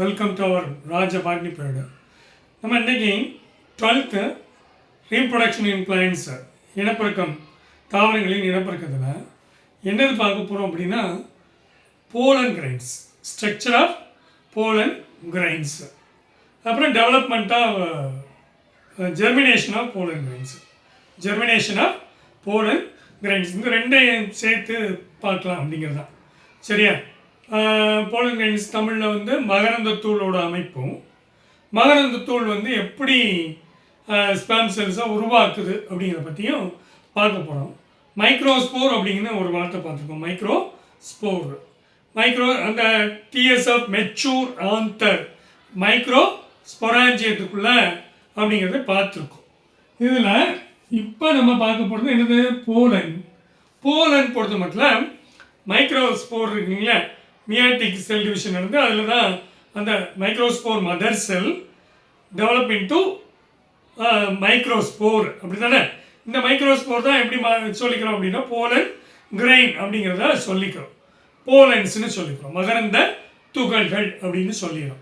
Welcome to our Raja botany period நம்ம இன்னைக்கு twelfth reproduction in plants இனப்பெருக்கம் தாவரங்களின் இனப்பெருக்கத்தில் என்னது பார்க்க போகிறோம் அப்படின்னா pollen grains structure of pollen grains அப்புறம் development of germination of pollen grains germination of pollen grains இந்த ரெண்டையும் சேர்த்து பார்க்கலாம் அப்படிங்கிறது தான் சரியா? போலங்கைன்ஸ் தமிழில் வந்து மகரந்தத்தூளோட அமைப்பும் மகரந்தத்தூள் வந்து எப்படி ஸ்பேம் செல்ஸை உருவாக்குது அப்படிங்கிறத பற்றியும் பார்க்க போகிறோம் மைக்ரோஸ்போர் அப்படிங்கிற ஒரு வார்த்தை பார்த்துருக்கோம். மைக்ரோ ஸ்போர் மைக்ரோ அந்த டிஎஸ்எஃப் மெச்சூர் ஆந்தர் மைக்ரோ ஸ்பொராஞ்சியத்துக்குள்ள அப்படிங்கிறத பார்த்துருக்கோம். இதில் இப்போ நம்ம பார்க்க போகிறது என்னது? போலன். போலன் பொறுத்த மட்டும் மைக்ரோஸ்போர் இருக்குங்களே மியாட்டிக் செல் டிவிஷன் இருந்து அதில் தான் அந்த microspore mother cell develop into microspore அப்படி தானே இந்த மைக்ரோஸ்போர் தான் எப்படி மா- சொல்லிக்கிறோம் அப்படின்னா போலன் கிரெயின் அப்படிங்கிறத சொல்லிக்கிறோம். போலன்ஸ்னு சொல்லிக்கிறோம். மகரந்த துகள்கள் அப்படின்னு சொல்லிடும்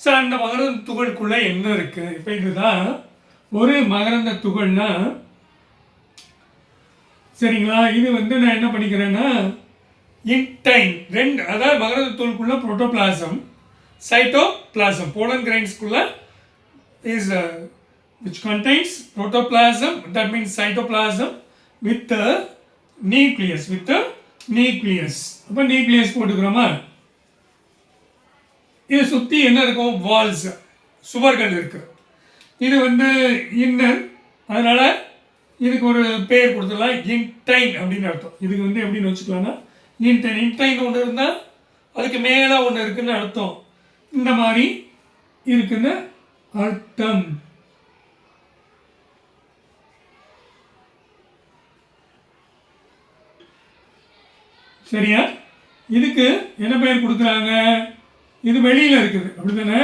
சார் அந்த மகரந்த துகள்குள்ளே என்ன இருக்குது இப்போ இதுதான் ஒரு மகரந்த துகள்னா சரிங்களா? இது வந்து நான் என்ன பண்ணிக்கிறேன்னா இன்டைன் ரெண்டு அதாவது மகரந்த தூளுக்குள்ள protoplasm cytoplasm pollen கிரைன்ஸ்குள்ள is which which protoplasm that means cytoplasm with nucleus with nucleus அப்போ நியூக்ளியஸ் போட்டுக்கிறோமா? இது சுற்றி என்ன இருக்கும் வால்ஸ் சுவர்கள் இருக்கு. இது வந்து இன்னர் அதனால் இதுக்கு ஒரு பேர் கொடுத்துடலாம் இன்டைன் அப்படின்னு அர்த்தம். இதுக்கு வந்து எப்படின்னு வச்சுக்கலாம்னா இன்டைன் இன்டைன் ஒன்று இருந்தால் அதுக்கு மேலே ஒன்று இருக்குன்னு அர்த்தம். இந்த மாதிரி இருக்குன்னு அர்த்தம். சரியா? இதுக்கு என்ன பெயர் கொடுக்குறாங்க? இது வெளியில் இருக்குது. அப்படிதானே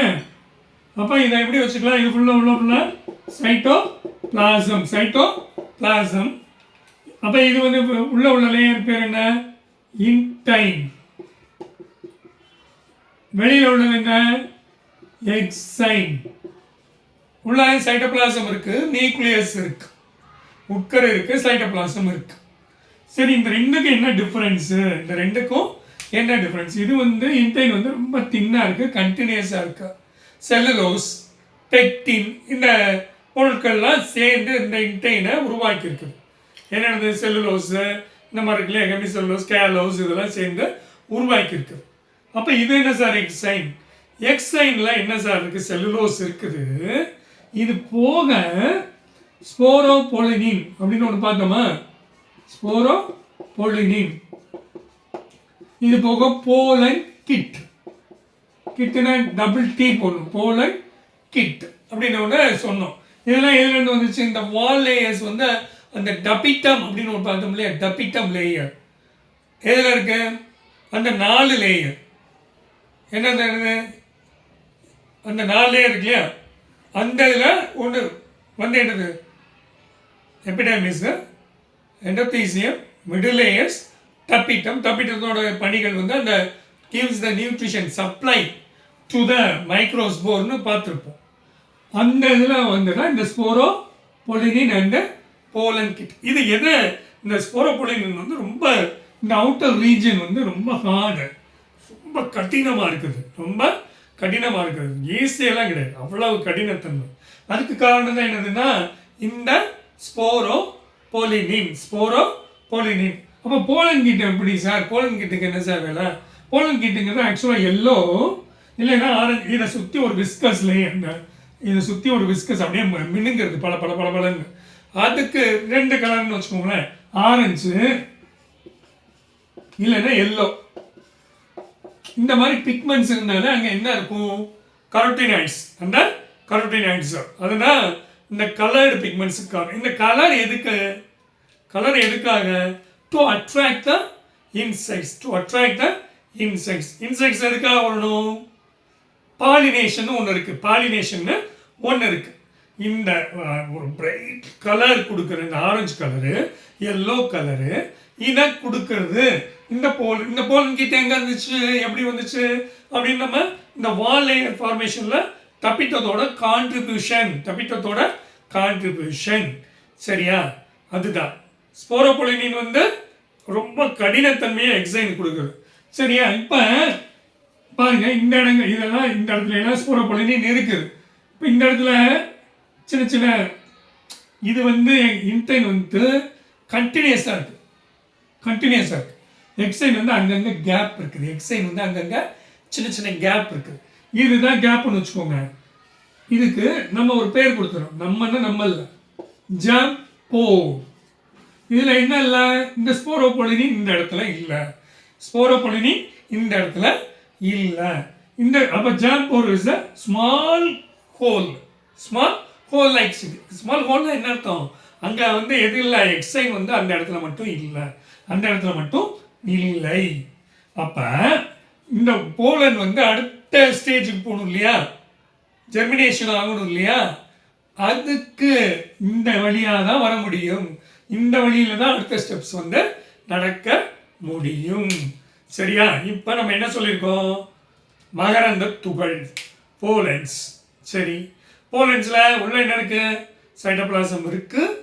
அப்போ இதை எப்படி வச்சுக்கலாம்? இது ஃபுல்லாக உள்ள ஃபுல்லாக சைட்டோ பிளாசம் சைட்டோ பிளாசம் அப்போ இது வந்து உள்ளே உள்ள உள்ள லேயர் பேர் என்ன? இன்டைன் வெளியில் உள்ளது என்ன எக்ஸைன் உள்ளே சைட்டோபிளாசம் இருக்கு நியூக்ளியஸ் இருக்கு. உட்கரு இருக்கு சைட்டோபிளாசம் இருக்கு. சரி இந்த ரெண்டுக்கும் என்ன டிஃப்ரென்ஸு இந்த ரெண்டுக்கும் என்ன டிஃப்ரென்ஸ் இது வந்து இன்டைன் வந்து ரொம்ப தின்னாக இருக்குது கண்டினியூஸாக இருக்கு. செல்லுலோஸ் பெக்டின் இந்த பொருட்கள்லாம் சேர்ந்து இந்த இன்டைனை உருவாக்கியிருக்கு. என்னென்னது செல்லுலோஸு இந்த மாதிரி இருக்குல்ல ஹெமி செல்லுலோஸ் கேலோஸ் இதெல்லாம் சேர்ந்து உருவாக்கியிருக்கு. அப்போ இது என்ன சார் எக்ஸைன் எக்ஸைனில் என்ன சார் இருக்குது செல்லுலோஸ் இருக்குது. இது போக ஸ்போரோ பொலினின் அப்படின்னு ஒன்று பார்த்தோமா? ஸ்போரோ பொலினின் இது போக போலன் கிட். கிட்னா டபுள் டி போடணும். Pollen kit. அப்படின்னு ஒன்று சொன்னோம். இதெல்லாம் எதுலேருந்து வந்துச்சு? இந்த வால் லேயர்ஸ் வந்து அந்த டபிட்டம் அப்படின்னு ஒரு பார்த்தோம் இல்லையா? டபிட்டம் லேயர் எதில் இருக்கு? அந்த நாலு லேயர் என்னென்ன அந்த நாலு லேயர் இருக்கு இல்லையா? அந்த இதில் ஒன்று வந்து என்னது? Epidermis endothecium middle layers tapetum தப்பிட்டத்தோட பணிகள் வந்து அந்த gives the nutrition supply to the மைக்ரோஸ்போர்னு பார்த்துருப்போம். அந்த இதில் வந்து தான் இந்த sporopollenin and pollen kit இது எது? இந்த ஸ்போரோ வந்து ரொம்ப இந்த அவுட்டர் ரீஜன் வந்து ரொம்ப ஹார்டு ரொம்ப கடினமாக இருக்குது. ரொம்ப கடினமாக இருக்குது. ஈஸியெல்லாம் கிடையாது. அவ்வளவு கடினத்தன்மை. அதுக்கு காரணம் தான் என்னதுன்னா இந்த ஸ்போரோ போலினின் ஸ்போரோ போலினின் அப்போ போலன் கிட்ட எப்படி சார் போலன் கிட்டுக்கு என்ன சார் வேலை? போலன் கிட்டுங்கிறது ஆக்சுவலாக எல்லோ இல்லைன்னா ஆரஞ்சு இதை சுற்றி ஒரு விஸ்கஸ்லேயே இந்த இதை சுற்றி ஒரு விஸ்கஸ் அப்படியே மி- மினுங்கிறது பல பல பல பலன்னு அதுக்கு ரெண்டு கலர்னு வச்சுக்கோங்களேன். ஆரஞ்சு இல்லைன்னா எல்லோ இந்த மாதிரி பிக்மெண்ட்ஸ் இருந்தாலே அங்கே என்ன இருக்கும்? கரோட்டினாய்ட்ஸ் அந்த கரோட்டினாய்ட்ஸ் அதுதான் இந்த கலர்டு பிக்மெண்ட்ஸுக்காக இந்த கலர் எதுக்கு? கலர் எதுக்காக? To attract the insects to attract the insects insects எதுக்காக வரணும்? பாலினேஷன் ஒன்று இருக்குது பாலினேஷன் ஒன்று இருக்குது இந்த ஒரு பிரைட் கலர் கொடுக்குற இந்த ஆரஞ்சு கலரு எல்லோ கலரு இதை கொடுக்கறது. இந்த போல் இந்த போல் கிட்ட எங்கே இருந்துச்சு? எப்படி வந்துச்சு? அப்படின்னு நம்ம இந்த வால் லேயர் ஃபார்மேஷனில் தப்பித்ததோட கான்ட்ரிபியூஷன் தப்பித்ததோட கான்ட்ரிபியூஷன் சரியா? அதுதான். ஸ்போரோபொலினின் வந்து ரொம்ப கடினத்தன்மையை எக்ஸைன் கொடுக்குது. சரியா? இப்போ பாருங்க இந்த இடங்க இதெல்லாம் இந்த இடத்துல எல்லாம் ஸ்போரோபொலினின் இருக்குது. இப்போ இந்த இடத்துல சின்ன சின்ன இது வந்து இன்டைன் வந்து கண்டினியூஸாக இருக்குது கண்டினியூஸாக இருக்குது எக்ஸைன் வந்து அங்கங்கே கேப் இருக்குது. எக்ஸைன் வந்து அங்கங்கே சின்ன சின்ன கேப் இருக்குது இதுதான் கேப்னு வச்சுக்கோங்க. இதுக்கு நம்ம ஒரு பேர் கொடுத்துறோம். நம்மன்னா நம்ம இல்லை. ஜம்போ இதில் என்ன இல்லை? இந்த ஸ்போரோபொலினி இந்த இடத்துல இல்லை. ஸ்போரோபொலினி இந்த இடத்துல இல்லை. இந்த அப்போ germ pore is a small hole small hole likes small ஹோல்னா என்ன அர்த்தம்? அங்கே வந்து எது இல்லை? எக்ஸைன் வந்து அந்த இடத்துல மட்டும் இல்லை. அந்த இடத்துல மட்டும் இல்லை. அப்போ இந்த போலன் வந்து அடுத்த ஸ்டேஜுக்கு போகணும் இல்லையா? ஜெர்மினேஷன் ஆகணும் இல்லையா? அதுக்கு இந்த வழியாக தான் வர முடியும். இந்த வழியில தான் அடுத்த ஸ்டெப்ஸ் வந்து நடக்க முடியும். சரியா? இப்போ நம்ம என்ன சொல்லியிருக்கோம்? மகரந்த துகள். போலன்ஸ் சரி. போலன்ஸில் உள்ள என்ன இருக்குது சைட்டோபிளாசம் இருக்குது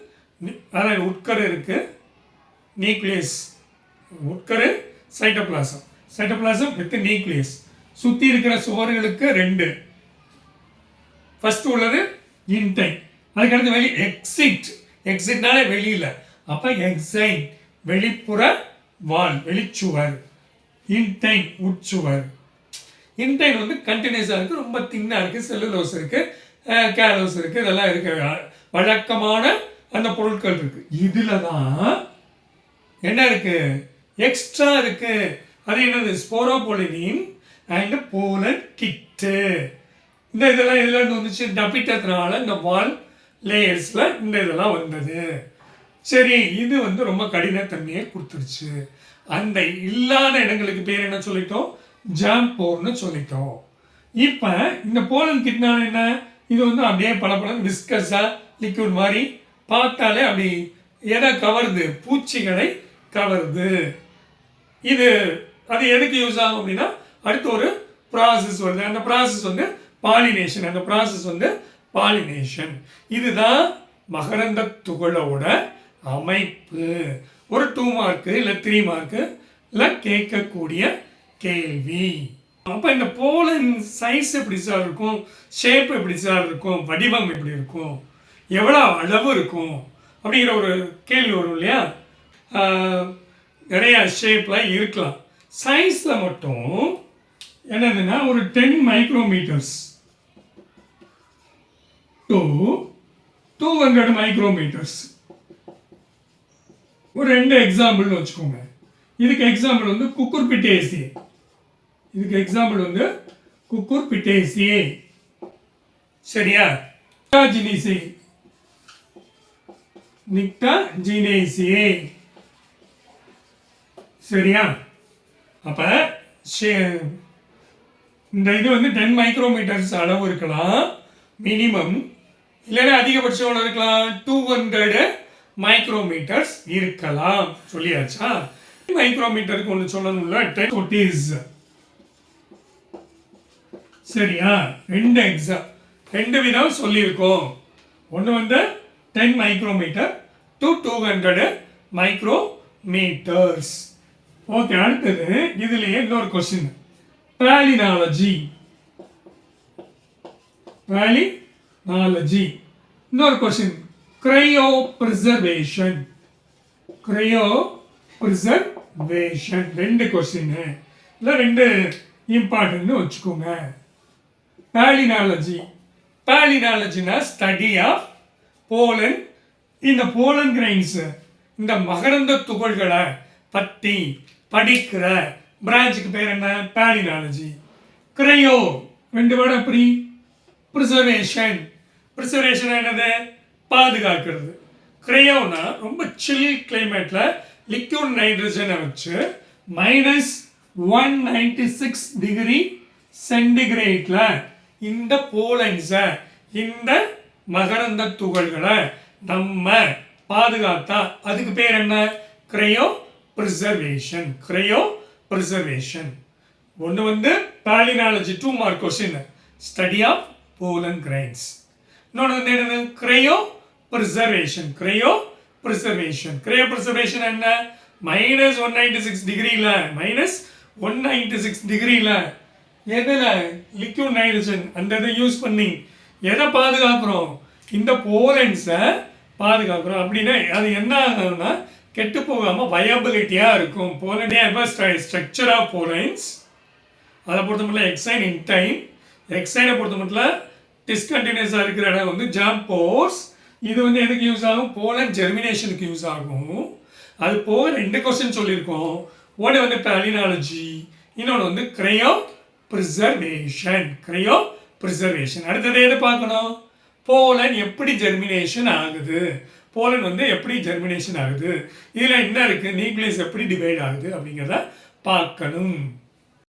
அதாவது உட்கரு இருக்குது நியூக்ளியஸ். உட்கரு சைட்டோபிளாசம். Cytoplasm with nucleus. சுற்றி இருக்கிற சுவர்களுக்கு ரெண்டு. ஃபஸ்ட்டு உள்ளது இன்டைன் அதுக்கடுத்து வெளி எக்ஸிட் எக்ஸிட்னாலே வெளியில். அப்போ எக்ஸைன் வெளிப்புற வால் வெளிச்சுவர். இன்டைன் உட்சுவர். இன்டைன் வந்து கண்டினியூஸாக இருக்குது ரொம்ப தின்னாக இருக்குது செல்லுலோஸ் இருக்குது கேலோஸ் இருக்குது இதெல்லாம் இருக்குது வழக்கமான அந்த பொருட்கள் இருக்குது இதில் தான் என்ன இருக்குது எக்ஸ்ட்ரா இருக்குது அது என்னது? ஸ்போரோபோலினின் அண்ட் போலர் கிட்டு இந்த இதெல்லாம் இதுல இருந்து வந்துச்சு. டப்பிட்டதுனால இந்த வால் லேயர்ஸில் இந்த இதெல்லாம் வந்தது. சரி இது வந்து ரொம்ப கடினத்தன்மையை கொடுத்துருச்சு. அந்த இல்லாத இடங்களுக்கு பேர் என்ன சொல்லிட்டோம்? ஜாம்போர்னு சொல்லிட்டோம். இப்போ இந்த போலன் கிட்னால் என்ன? இது வந்து அப்படியே பல விஸ்கஸாக லிக்விட் மாதிரி பார்த்தாலே அப்படி எதை கவருது? பூச்சிகளை கவருது. இது அது எதுக்கு யூஸ் ஆகும் அப்படின்னா அடுத்து ஒரு ப்ராசஸ் வருது. அந்த ப்ராசஸ் வந்து பாலினேஷன் அந்த ப்ராசஸ் வந்து பாலினேஷன் இதுதான் மகரந்த துகளோட அமைப்பு. ஒரு டூ மார்க்கு இல்லை த்ரீ மார்க்கு இல்லை கேட்கக்கூடிய கேள்வி. அப்போ இந்த போலின் சைஸ் எப்படி சார் இருக்கும்? ஷேப் எப்படி சார் இருக்கும்? வடிவம் எப்படி இருக்கும்? எவ்வளோ அளவு இருக்கும்? அப்படிங்கிற ஒரு கேள்வி வரும் இல்லையா? நிறையா நிறைய ஷேப்பில் இருக்கலாம். சைஸில் மட்டும் என்னதுன்னா ஒரு ten micrometres two two hundred micrometres ஒரு ரெண்டு எக்ஸாம்பிள்னு வச்சுக்கோங்க. இதுக்கு எக்ஸாம்பிள் வந்து குக்குர் ஏசி இதுக்கு எக்ஸாம்பிள் வந்து குக்கூர் பிட்டேசி சரியா? ஜினிசி நிக்டா ஜினேசியே சரியா? அப்போ இந்த இது வந்து டென் மைக்ரோமீட்டர்ஸ் அளவு இருக்கலாம். மினிமம் இல்லைன்னா அதிகபட்சம் எவ்வளோ இருக்கலாம். டூ ஹண்ட்ரடு மைக்ரோமீட்டர்ஸ் இருக்கலாம். சொல்லியாச்சா? மைக்ரோமீட்டருக்கு ஒன்று சொல்லணும்ல டென் ஒட்டிஸ் சரியா? ரெண்டு எக்ஸாம் ரெண்டு விதம் சொல்லியிருக்கோம். ஒன்று வந்து ten micrometre to two hundred micrometres okay அடுத்தது இதுலேயே இன்னொரு கொஸ்டின் பேலினாலஜி பேலினாலஜி இன்னொரு question cryopreservation cryopreservation ரெண்டு கொஸ்டின் இல்லை ரெண்டு இம்பார்ட்டன்ட்னு வச்சுக்கோங்க. பேலினாலஜி. பேலினாலஜினா ஸ்டடி ஆஃப் போலன் இந்த போலன் கிரைன்ஸு இந்த மகரந்த துகள்களை பற்றி படிக்கிற பிரான்ச்சுக்கு பேர் என்ன? பேலினாலஜி கிரையோ ரெண்டு வேர்டு எப்படி? ப்ரிசர்வேஷன் ப்ரிசர்வேஷன் என்னது? பாதுகாக்கிறது. கிரையோனா ரொம்ப சில் கிளைமேட்டில் லிக்யூட் நைட்ரஜனை வச்சு minus one ninety six degree சென்டிகிரேட்டில் இந்த போலன்ஸை இந்த மகரந்த துகள்களை நம்ம பாதுகாத்தா அதுக்கு பேர் என்ன? கிரையோ ப்ரிசர்வேஷன் கிரையோ ப்ரிசர்வேஷன் ஒன்று வந்து palynology two mark question study of pollen grains இன்னொன்று வந்து என்னது? Cryopreservation cryopreservation cryopreservation என்ன? மைனஸ் ஒன் நைன்டி சிக்ஸ் டிகிரியில் மைனஸ் ஒன் நைன்டி சிக்ஸ் டிகிரியில் எதில்? லிக்யூட் நைட்ரஜன் அந்த இதை யூஸ் பண்ணி எதை பாதுகாக்கிறோம்? இந்த போலன்ஸை பாதுகாக்கிறோம். அப்படின்னா அது என்ன ஆகும்னா கெட்டு போகாமல் வயபிலிட்டியாக இருக்கும். போலனே ஸ்ட்ரக்சர் ஆஃப் போலன்ஸ் அதை பொறுத்த மட்டும் எக்ஸைன் இன் டைம் எக்ஸைனை பொறுத்த மட்டும் டிஸ்கண்டினியூஸாக இருக்கிற இடம் வந்து ஜாம் போர்ஸ் இது வந்து எதுக்கு யூஸ் ஆகும்? போலன் ஜெர்மினேஷனுக்கு யூஸ் ஆகும். அது போக ரெண்டு கொஸ்டின் சொல்லியிருக்கோம். ஒன்று வந்து பேலினாலஜி இன்னொன்று வந்து கிரையோ ப்ரிசர்வேஷன் கிரையோ ப்ரிசர்வேஷன் அடுத்தது எது பார்க்கணும்? போலன் எப்படி ஜெர்மினேஷன் ஆகுது? போலன் வந்து எப்படி ஜெர்மினேஷன் ஆகுது? இதில் என்ன இருக்குது நியூக்ளியஸ் எப்படி டிவைட் ஆகுது? அப்படிங்கிறத பார்க்கணும்.